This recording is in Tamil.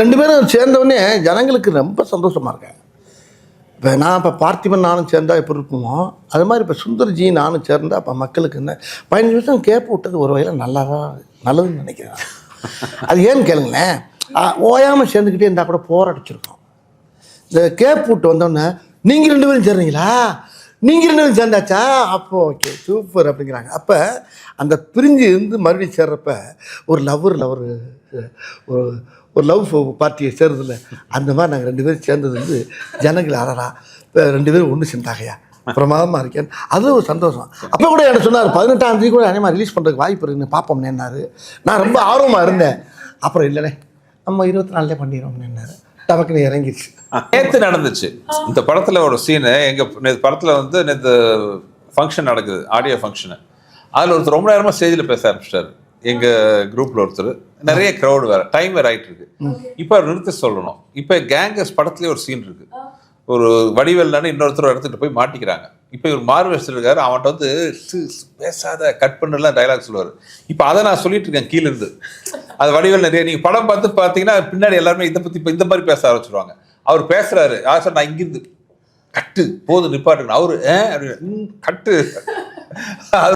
ரெண்டு பேரும் சேர்ந்தவொடனே ஜனங்களுக்கு ரொம்ப சந்தோஷமாக இருக்காங்க. இப்போ நான் இப்போ பார்த்திபன் நானும் சேர்ந்தா எப்படி இருக்குமோ அது மாதிரி இப்போ சுந்தர்ஜி நானும் சேர்ந்தா இப்போ மக்களுக்கு என்ன பதினஞ்சு நிமிஷம் கேப் விட்டது ஒரு வகையில் நல்லா தான் நல்லதுன்னு நினைக்கிறேன். அது ஏன்னு கேளுங்களேன் ஓயாமல் சேர்ந்துக்கிட்டே இருந்தால் கூட போராடிச்சிருக்கோம் இந்த கேப் விட்டு வந்தோடனே நீங்கள் ரெண்டு பேரும் சேர்றீங்களா? நீங்கள் ரெண்டு பேரும் சேர்ந்தாச்சா? அப்போ ஓகே சூப்பர் அப்படிங்கிறாங்க. அப்போ அந்த பிரிஞ்சு இருந்து மறுபடியும் சேர்றப்ப ஒரு லவ்வர் லவர் ஒரு ஒரு லவ் பார்ட்டியை சேர்றதில்ல அந்த மாதிரி நாங்கள் ரெண்டு பேரும் சேர்ந்தது வந்து ஜனங்கள் அறடா இப்போ ரெண்டு பேரும் ஒன்று சேர்ந்தாகையா பிரமாதமாக இருக்கேன். அது ஒரு சந்தோஷம். அப்போ கூட எனக்கு சொன்னார் பதினெட்டாம் தேதி கூட அதே ரிலீஸ் பண்ணுறதுக்கு வாய்ப்பு இருக்குன்னு பார்ப்போம்னேன்னாரு நான் ரொம்ப ஆர்வமாக இருந்தேன். அப்புறம் இல்லைண்ணே நம்ம இருபத்தி நாலுலேயே பண்ணிடுறோம்னேன்னாரு டபக்குன்னு இறங்கிடுச்சு நேற்று நடந்துச்சு. இந்த படத்துல ஒரு சீனு எங்க நேற்று படத்துல வந்து நேற்று ஃபங்க்ஷன் நடக்குது ஆடியோ ஃபங்க்ஷனு அதில் ஒருத்தர் ரொம்ப நேரமாக ஸ்டேஜில் பேச ஆரம்பிச்சிட்டாரு. எங்கள் குரூப்பில் ஒருத்தர். நிறைய க்ரௌடு வேற. டைம் வேறு ஆயிட்டு இருக்கு. இப்போ நிறுத்த சொல்லணும். இப்போ கேங்கஸ் படத்துலேயே ஒரு சீன் இருக்குது ஒரு வடிவேல்னு இன்னொருத்தர் எடுத்துட்டு போய் மாட்டிக்கிறாங்க. இப்போ இவர் மார்வெஸ்டர் இருக்காரு. அவன்கிட்ட வந்து பேசாத கட் பண்ணலாம் டைலாக் சொல்லுவார். இப்போ அதை நான் சொல்லிட்டு இருக்கேன் கீழேருந்து அது வடிவில் நிறைய நீங்கள் படம் பார்த்து பார்த்தீங்கன்னா பின்னாடி எல்லாருமே இதை பற்றி இப்போ இந்த மாதிரி பேச ஆரம்பிச்சிருவாங்க. அவர் பேசுறாரு. யார் சார் நான் இங்கிருந்து கட்டு போதும் நிப்பாட்டுங்க. அவரு "ஏன்?" அப்படின்னு, "ம், கட்டு. அது